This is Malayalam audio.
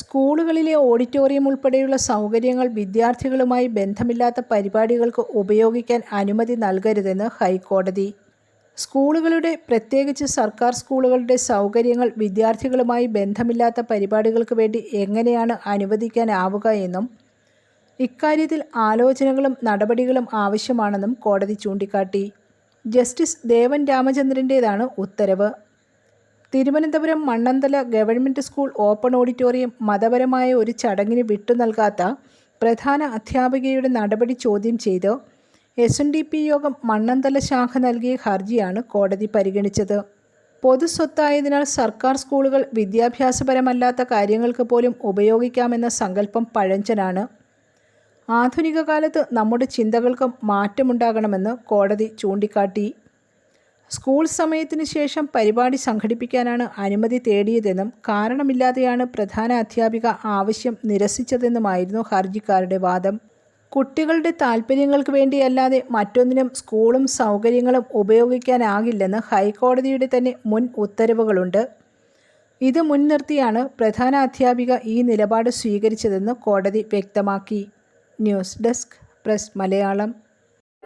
സ്കൂളുകളിലെ ഓഡിറ്റോറിയം ഉൾപ്പെടെയുള്ള സൗകര്യങ്ങൾ വിദ്യാർത്ഥികളുമായി ബന്ധമില്ലാത്ത പരിപാടികൾക്ക് ഉപയോഗിക്കാൻ അനുമതി നൽകരുതെന്ന് ഹൈക്കോടതി. സ്കൂളുകളുടെ പ്രത്യേകിച്ച് സർക്കാർ സ്കൂളുകളുടെ സൗകര്യങ്ങൾ വിദ്യാർത്ഥികളുമായി ബന്ധമില്ലാത്ത പരിപാടികൾക്ക് വേണ്ടി എങ്ങനെയാണ് അനുവദിക്കാനാവുക എന്നും ഇക്കാര്യത്തിൽ ആലോചനകളും നടപടികളും ആവശ്യമാണെന്നും കോടതി ചൂണ്ടിക്കാട്ടി. ജസ്റ്റിസ് ദേവൻ രാമചന്ദ്രന്റേതാണ് ഉത്തരവ്. Thiruvananthapuram Mannanthala government school open auditorium മതപരമായ ഒരു ചടങ്ങിന് വിട്ടു നൽകാത്ത പ്രധാന അധ്യാപികയുടെ നടപടി ചോദ്യം ചെയ്ത് എസ് എൻ ഡി പി യോഗം മണ്ണന്തല ശാഖ നൽകിയ ഹർജിയാണ് കോടതി പരിഗണിച്ചത്. പൊതുസ്വത്തായതിനാൽ സർക്കാർ സ്കൂളുകൾ വിദ്യാഭ്യാസപരമല്ലാത്ത കാര്യങ്ങൾക്ക് പോലും ഉപയോഗിക്കാമെന്ന സങ്കല്പം പഴഞ്ചനാണ്. ആധുനിക കാലത്ത് നമ്മുടെ ചിന്തകൾക്കും മാറ്റമുണ്ടാകണമെന്ന് കോടതി ചൂണ്ടിക്കാട്ടി. സ്കൂൾ സമയത്തിന് ശേഷം പരിപാടി സംഘടിപ്പിക്കാനാണ് അനുമതി തേടിയതെന്നും കാരണമില്ലാതെയാണ് പ്രധാന അധ്യാപിക ആവശ്യം നിരസിച്ചതെന്നുമായിരുന്നു ഹർജിക്കാരുടെ വാദം. കുട്ടികളുടെ താൽപ്പര്യങ്ങൾക്ക് വേണ്ടിയല്ലാതെ മറ്റൊന്നിനും സ്കൂളും സൗകര്യങ്ങളും ഉപയോഗിക്കാനാകില്ലെന്ന് ഹൈക്കോടതിയുടെ തന്നെ മുൻ ഉത്തരവുകളുണ്ട്. ഇത് മുൻനിർത്തിയാണ് പ്രധാന അധ്യാപിക ഈ നിലപാട് സ്വീകരിച്ചതെന്ന് കോടതി വ്യക്തമാക്കി. News desk press Malayalam.